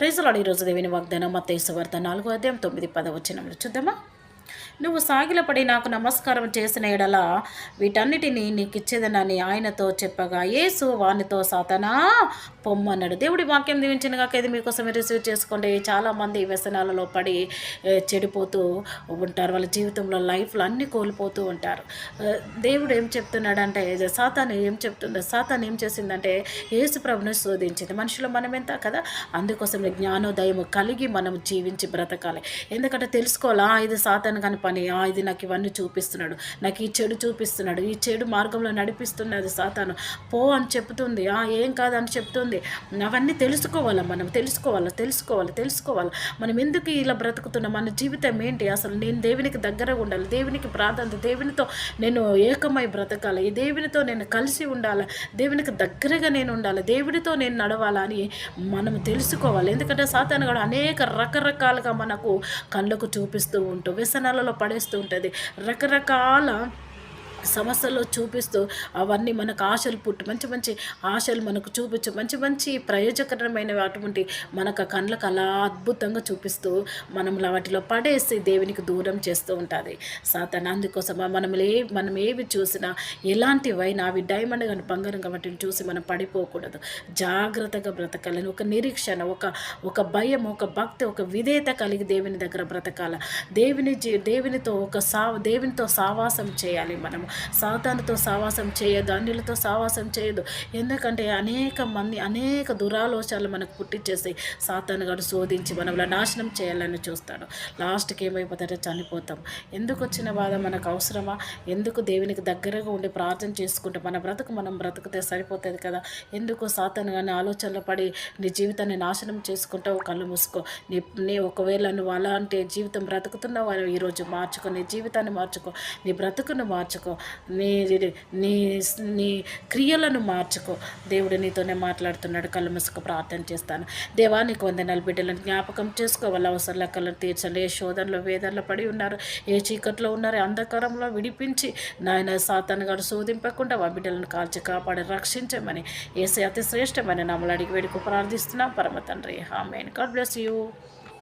ప్రైజులాడు ఈరోజు దేవిని వాగ్దానం మత వార్త నాలుగో అధ్యాయం తొమ్మిది పదవచనములు చూద్దామా? నువ్వు సాగిలపడి నాకు నమస్కారం చేసిన ఎడల వీటన్నిటినీ నీకు ఇచ్చేదనని ఆయనతో చెప్పగా యేసు వానితో సాతనా పొమ్మన్నాడు. దేవుడి వాక్యం దీవించిన కాక ఇది మీకోసం రిసీవ్ చేసుకోండి. చాలామంది వ్యసనాలలో పడి చెడిపోతూ ఉంటారు. వాళ్ళ జీవితంలో లైఫ్లో అన్నీ కోల్పోతూ ఉంటారు. దేవుడు ఏం చెప్తున్నాడంటే సాతాను ఏం చెప్తుందో సాతాను ఏం చేసిందంటే యేసు ప్రభుని శోధించింది. మనుషులు మనం ఎంత కదా? అందుకోసం జ్ఞానోదయం కలిగి మనం జీవించి బ్రతకాలి. ఎందుకంటే తెలుసుకోవాలా ఇది సాతాను కాని పని ఆ, ఇది నాకు ఇవన్నీ చూపిస్తున్నాడు నాకు ఈ చెడు చూపిస్తున్నాడు ఈ చెడు మార్గంలో నడిపిస్తున్నది సాతాను. పో అని చెప్తుంది. ఆ ఏం కాదని చెప్తుంది. అవన్నీ తెలుసుకోవాలా మనం? తెలుసుకోవాలా? తెలుసుకోవాలి? తెలుసుకోవాలి? మనం ఎందుకు ఇలా బ్రతుకుతున్నాం? మన జీవితం ఏంటి? అసలు నేను దేవునికి దగ్గర ఉండాలి దేవునికి ప్రాధాన్యత దేవునితో నేను ఏకమై బ్రతకాలి ఈ దేవునితో నేను కలిసి ఉండాలి దేవునికి దగ్గరగా నేను ఉండాలి దేవునితో నేను నడవాలా అని మనం తెలుసుకోవాలి. ఎందుకంటే సాతాను కూడా అనేక రకరకాలుగా మనకు కళ్ళకు చూపిస్తూ ఉంటూ వ్యసనాలలో పడేస్తూ ఉంటుంది. రకరకాల సమస్యల్లో చూపిస్తూ అవన్నీ మనకు ఆశలు పుట్టి మంచి మంచి ఆశలు మనకు చూపించు మంచి మంచి ప్రయోజకరమైన అటువంటి మనకు కళ్ళకు అలా అద్భుతంగా చూపిస్తూ మనం వాటిలో పడేసి దేవునికి దూరం చేస్తూ ఉంటుంది. సాతాన్ అందుకోసం మనం ఏ మనం ఏవి చూసినా ఎలాంటివైనా అవి డైమండ్ కానీ బంగారం వాటిని చూసి మనం పడిపోకూడదు. జాగ్రత్తగా బ్రతకాలని ఒక నిరీక్షణ ఒక ఒక భయం ఒక భక్తి ఒక విధేయత కలిగి దేవుని దగ్గర బ్రతకాల. దేవుని దేవునితో ఒక సా దేవునితో సావాసం చేయాలి మనము సాతానుతో సావాసం చేయదు అన్యులతో సావాసం చేయదు ఎందుకంటే అనేక మంది అనేక దురాలోచనలు మనకు పుట్టించేసి సాతాను గారు శోధించి మనల్ని నాశనం చేయాలని చూస్తాడు. లాస్ట్కి ఏమైపోతాడో చనిపోతాం. ఎందుకు వచ్చిన బాధ మనకు అవసరమా? ఎందుకు దేవునికి దగ్గరగా ఉండి ప్రార్థన చేసుకుంటే మన బ్రతుకు మనం బ్రతుకుతే సరిపోతుంది కదా? ఎందుకు సాతాను కానీ ఆలోచనలు పడి నీ జీవితాన్ని నాశనం చేసుకుంటావు? కళ్ళు మూసుకో. నీ నీ ఒకవేళ నువ్వు అలాంటి జీవితం బ్రతుకుతున్నావు ఈరోజు మార్చుకో. నీ జీవితాన్ని మార్చుకో. నీ బ్రతుకును మార్చుకో. నీ నీ నీ క్రియలను మార్చుకో. దేవుడు నీతోనే మాట్లాడుతున్నాడు. కళ్ళు మూసుకో ప్రార్థన చేస్తాను. దేవా నీకు వందనాలు బిడ్డలను జ్ఞాపకం చేసుకోవాలి అవసరాల అవసరం లెక్కలను తీర్చండి. ఏ శోధనలో వేదనలో పడి ఉన్నారు ఏ చీకట్లో ఉన్నారు అంధకారంలో విడిపించి నాయన సాతాను గారు శోధింపకుండా ఆ బిడ్డలను కాల్చి కాపాడి రక్షించమని ఏసే అతి శ్రేష్టమని నమ్మలు అడిగి వేడుకు ప్రార్థిస్తున్నాం. పరమ తండ్రి. Amen God bless you.